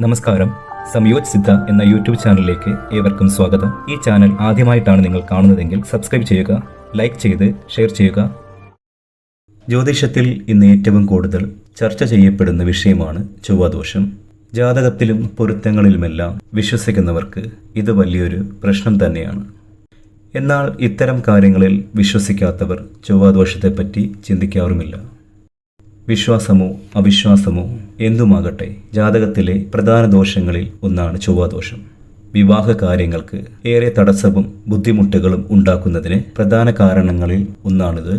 നമസ്കാരം. സംയോജ് സിദ്ധ എന്ന യൂട്യൂബ് ചാനലിലേക്ക് ഏവർക്കും സ്വാഗതം. ഈ ചാനൽ ആദ്യമായിട്ടാണ് നിങ്ങൾ കാണുന്നതെങ്കിൽ സബ്സ്ക്രൈബ് ചെയ്യുക ലൈക്ക് ചെയ്ത് ഷെയർ ചെയ്യുക. ജ്യോതിഷത്തിൽ ഇന്ന് ഏറ്റവും കൂടുതൽ ചർച്ച ചെയ്യപ്പെടുന്ന വിഷയമാണ് ചൊവ്വാദോഷം. ജാതകത്തിലും പൊരുത്തങ്ങളിലുമെല്ലാം വിശ്വസിക്കുന്നവർക്ക് ഇത് വലിയൊരു പ്രശ്നം തന്നെയാണ്. എന്നാൽ ഇത്തരം കാര്യങ്ങളിൽ വിശ്വസിക്കാത്തവർ ചൊവ്വാദോഷത്തെപ്പറ്റി ചിന്തിക്കാറുമില്ല. വിശ്വാസമോ അവിശ്വാസമോ എന്തുമാകട്ടെ ജാതകത്തിലെ പ്രധാന ദോഷങ്ങളിൽ ഒന്നാണ് ചൊവ്വാദോഷം. വിവാഹ കാര്യങ്ങൾക്ക് ഏറെ തടസ്സവും ബുദ്ധിമുട്ടുകളും ഉണ്ടാക്കുന്നതിന് പ്രധാന കാരണങ്ങളിൽ ഒന്നാണിത്.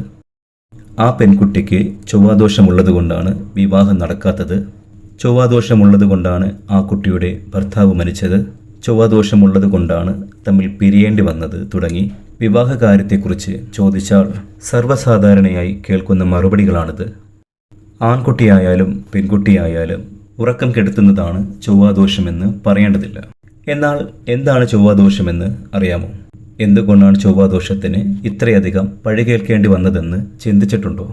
ആ പെൺകുട്ടിക്ക് ചൊവ്വാദോഷമുള്ളതുകൊണ്ടാണ് വിവാഹം നടക്കാത്തത്. ചൊവ്വാദോഷമുള്ളതുകൊണ്ടാണ് ആ കുട്ടിയുടെ ഭർത്താവ് മരിച്ചത്. ചൊവ്വാദോഷമുള്ളതുകൊണ്ടാണ് തമ്മിൽ പിരിയേണ്ടി വന്നത് തുടങ്ങി. വിവാഹകാര്യത്തെക്കുറിച്ച് ചോദിച്ചാൽ സർവസാധാരണയായി കേൾക്കുന്ന മറുപടികളാണിത്. ആൺകുട്ടിയായാലും പെൺകുട്ടിയായാലും ഉറക്കം കെടുത്തുന്നതാണ് ചൊവ്വാദോഷമെന്ന് പറയേണ്ടതില്ല. എന്നാൽ എന്താണ് ചൊവ്വാദോഷമെന്ന് അറിയാമോ? എന്തുകൊണ്ടാണ് ചൊവ്വാദോഷത്തിന് ഇത്രയധികം പഴികേൽക്കേണ്ടി വന്നതെന്ന് ചിന്തിച്ചിട്ടുണ്ടോ?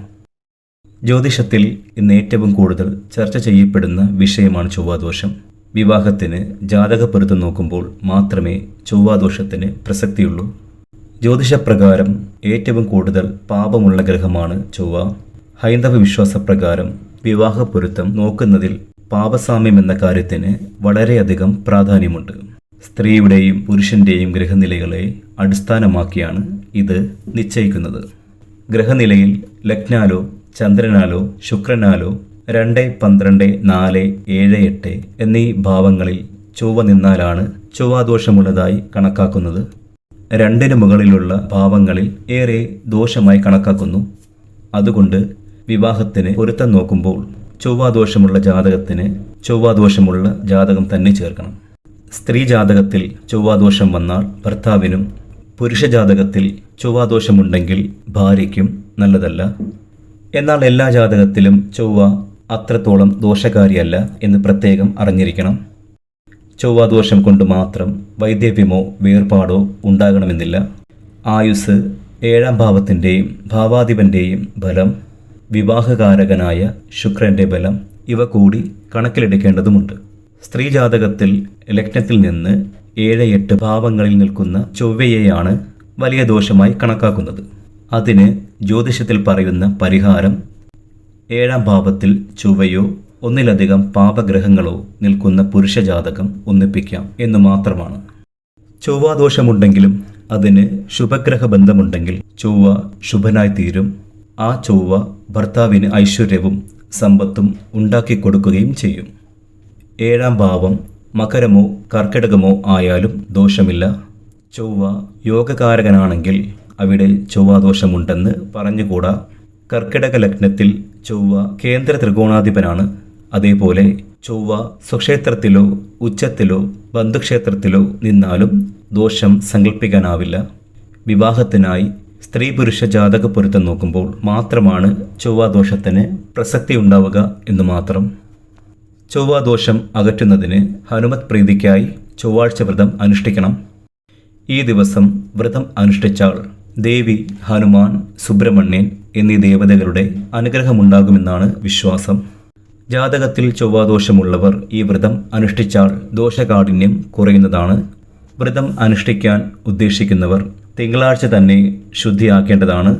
ജ്യോതിഷത്തിൽ ഇന്ന് ഏറ്റവും കൂടുതൽ ചർച്ച ചെയ്യപ്പെടുന്ന വിഷയമാണ് ചൊവ്വാദോഷം. വിവാഹത്തിന് ജാതകപ്പൊരുത്തം നോക്കുമ്പോൾ മാത്രമേ ചൊവ്വാദോഷത്തിന് പ്രസക്തിയുള്ളൂ. ജ്യോതിഷപ്രകാരം ഏറ്റവും കൂടുതൽ പാപമുള്ള ഗ്രഹമാണ് ചൊവ്വ. ഹൈന്ദവ വിശ്വാസപ്രകാരം വിവാഹപ്പൊരുത്തം നോക്കുന്നതിൽ പാപസാമ്യം എന്ന കാര്യത്തിന് വളരെയധികം പ്രാധാന്യമുണ്ട്. സ്ത്രീയുടെയും പുരുഷന്റെയും ഗ്രഹനിലകളെ അടിസ്ഥാനമാക്കിയാണ് ഇത് നിശ്ചയിക്കുന്നത്. ഗ്രഹനിലയിൽ ലഗ്നാലോ ചന്ദ്രനാലോ ശുക്രനാലോ രണ്ട് പന്ത്രണ്ട് നാല് ഏഴ് എട്ട് എന്നീ ഭാവങ്ങളിൽ ചൊവ്വ നിന്നാലാണ് ചൊവ്വാദോഷമുള്ളതായി കണക്കാക്കുന്നത്. രണ്ടിന് മുകളിലുള്ള ഭാവങ്ങളിൽ ഏറെ ദോഷമായി കണക്കാക്കുന്നു. അതുകൊണ്ട് വിവാഹത്തിന് പൊരുത്തം നോക്കുമ്പോൾ ചൊവ്വാദോഷമുള്ള ജാതകത്തിന് ചൊവ്വാദോഷമുള്ള ജാതകം തന്നെ ചേർക്കണം. സ്ത്രീ ജാതകത്തിൽ ചൊവ്വാദോഷം വന്നാൽ ഭർത്താവിനും പുരുഷ ജാതകത്തിൽ ചൊവ്വാദോഷമുണ്ടെങ്കിൽ ഭാര്യയ്ക്കും നല്ലതല്ല. എന്നാൽ എല്ലാ ജാതകത്തിലും ചൊവ്വ അത്രത്തോളം ദോഷകാരിയല്ല എന്ന് പ്രത്യേകം അറിഞ്ഞിരിക്കണം. ചൊവ്വാദോഷം കൊണ്ട് മാത്രം വൈദ്യവ്യമോ വേർപാടോ ഉണ്ടാകണമെന്നില്ല. ആയുസ് ഏഴാം ഭാവത്തിന്റെയും ഭാവാധിപന്റെയും ബലം വിവാഹകാരകനായ ശുക്രന്റെ ബലം ഇവ കൂടി കണക്കിലെടുക്കേണ്ടതുമുണ്ട്. സ്ത്രീ ജാതകത്തിൽ ലഗ്നത്തിൽ നിന്ന് ഏഴ് എട്ട് ഭാവങ്ങളിൽ നിൽക്കുന്ന ചൊവ്വയെയാണ് വലിയ ദോഷമായി കണക്കാക്കുന്നത്. അതിന് ജ്യോതിഷത്തിൽ പറയുന്ന പരിഹാരം ഏഴാം ഭാവത്തിൽ ചൊവ്വയോ ഒന്നിലധികം പാപഗ്രഹങ്ങളോ നിൽക്കുന്ന പുരുഷ ജാതകം ഒന്നിപ്പിക്കാം എന്ന് മാത്രമാണ്. ചൊവ്വാദോഷമുണ്ടെങ്കിലും അതിന് ശുഭഗ്രഹ ബന്ധമുണ്ടെങ്കിൽ ചൊവ്വ ശുഭനായി തീരും ആ ചൊവ്വ ഭർത്താവിന് ഐശ്വര്യവും സമ്പത്തും ഉണ്ടാക്കി കൊടുക്കുകയും ചെയ്യും. ഏഴാം ഭാവം മകരമോ കർക്കിടകമോ ആയാലും ദോഷമില്ല. ചൊവ്വ യോഗകാരകനാണെങ്കിൽ അവിടെ ചൊവ്വാദോഷമുണ്ടെന്ന് പറഞ്ഞുകൂടാ. കർക്കിടക ലഗ്നത്തിൽ ചൊവ്വ കേന്ദ്ര ത്രികോണാധിപനാണ്. അതേപോലെ ചൊവ്വ സ്വക്ഷേത്രത്തിലോ ഉച്ചത്തിലോ ബന്ധുക്ഷേത്രത്തിലോ നിന്നാലും ദോഷം സങ്കല്പിക്കാനാവില്ല വിവാഹത്തിനായി സ്ത്രീ പുരുഷ ജാതക പൊരുത്തം നോക്കുമ്പോൾ മാത്രമാണ് ചൊവ്വാദോഷത്തിന് പ്രസക്തി ഉണ്ടാവുക എന്ന് മാത്രം. ചൊവ്വാദോഷം അകറ്റുന്നതിന് ഹനുമത് പ്രീതിക്കായി ചൊവ്വാഴ്ച വ്രതം അനുഷ്ഠിക്കണം. ഈ ദിവസം വ്രതം അനുഷ്ഠിച്ചാൽ ദേവി ഹനുമാൻ സുബ്രഹ്മണ്യൻ എന്നീ ദേവതകളുടെ അനുഗ്രഹമുണ്ടാകുമെന്നാണ് വിശ്വാസം. ജാതകത്തിൽ ചൊവ്വാദോഷമുള്ളവർ ഈ വ്രതം അനുഷ്ഠിച്ചാൽ ദോഷകാഠിന്യം കുറയുന്നതാണ്. വ്രതം അനുഷ്ഠിക്കാൻ ഉദ്ദേശിക്കുന്നവർ തിങ്കളാഴ്ച തന്നെ ശുദ്ധിയാക്കേണ്ടതാണ്.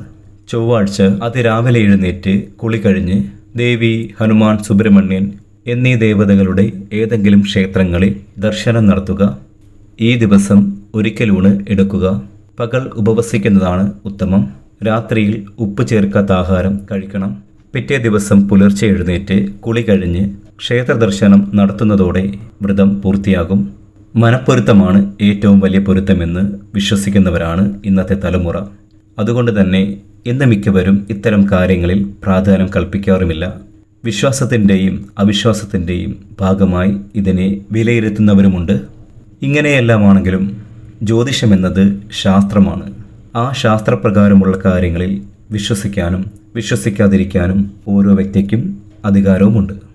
ചൊവ്വാഴ്ച അതിരാവിലെ എഴുന്നേറ്റ് കുളി കഴിഞ്ഞ് ദേവി ഹനുമാൻ സുബ്രഹ്മണ്യൻ എന്നീ ദേവതകളുടെ ഏതെങ്കിലും ക്ഷേത്രങ്ങളിൽ ദർശനം നടത്തുക. ഈ ദിവസം ഒരിക്കലൂണ് എടുക്കുക. പകൽ ഉപവസിക്കുന്നതാണ് ഉത്തമം. രാത്രിയിൽ ഉപ്പ് ചേർക്കാത്ത ആഹാരം കഴിക്കണം. പിറ്റേ ദിവസം പുലർച്ചെ എഴുന്നേറ്റ് കുളി കഴിഞ്ഞ് ക്ഷേത്രദർശനം നടത്തുന്നതോടെ വ്രതം പൂർത്തിയാകും. മനപ്പൊരുത്തമാണ് ഏറ്റവും വലിയ പൊരുത്തമെന്ന് വിശ്വസിക്കുന്നവരാണ് ഇന്നത്തെ തലമുറ. അതുകൊണ്ട് തന്നെ ഇന്ന് മിക്കവരും ഇത്തരം കാര്യങ്ങളിൽ പ്രാധാന്യം കൽപ്പിക്കാറുമില്ല. വിശ്വാസത്തിന്റെയും അവിശ്വാസത്തിന്റെയും ഭാഗമായി ഇതിനെ വിലയിരുത്തുന്നവരുമുണ്ട്. ഇങ്ങനെയെല്ലാമാണെങ്കിലും ജ്യോതിഷമെന്നത് ശാസ്ത്രമാണ്. ആ ശാസ്ത്രപ്രകാരമുള്ള കാര്യങ്ങളിൽ വിശ്വസിക്കാനും വിശ്വസിക്കാതിരിക്കാനും ഓരോ വ്യക്തിക്കും അധികാരവുമുണ്ട്.